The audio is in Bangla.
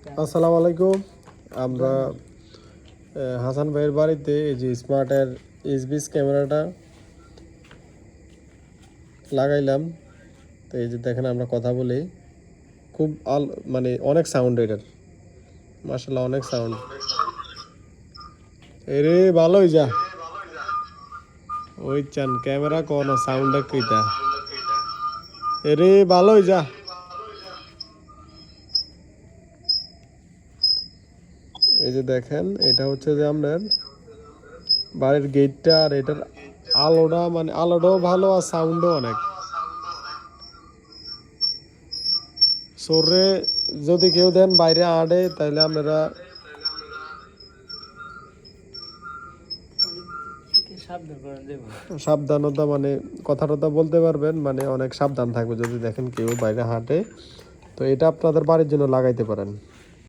আসসালামু আলাইকুম আমরা হাসান ভাইয়ের বাড়িতে এই যে স্মার্টের এসবিএস ক্যামেরাটা লাগাইলাম। তো এই যে দেখেন আমরা কথা বলি। খুব আল মানে অনেক সাউন্ড এটার। মাসাল্লাহ অনেক সাউন্ড এরে ভালোই যা। ওই চান, ক্যামেরা কোন সাউন্ড কইতা। এরে ভালোই যা। এই যে দেখেন, এটা হচ্ছে যে আপনার বাড়ির গেটটা আর এটার আলোটা মানে আলোটাও ভালো আর সাউন্ডও অনেক। সরে যদি কেউ দেন বাইরে আড়ে তাহলে আপনারা সাবধানতা মানে কথা টথা বলতে পারবেন মানে অনেক সাবধান থাকবে যদি দেখেন কেউ বাইরে হাঁটে। তো এটা আপনাদের বাড়ির জন্য লাগাইতে পারেন।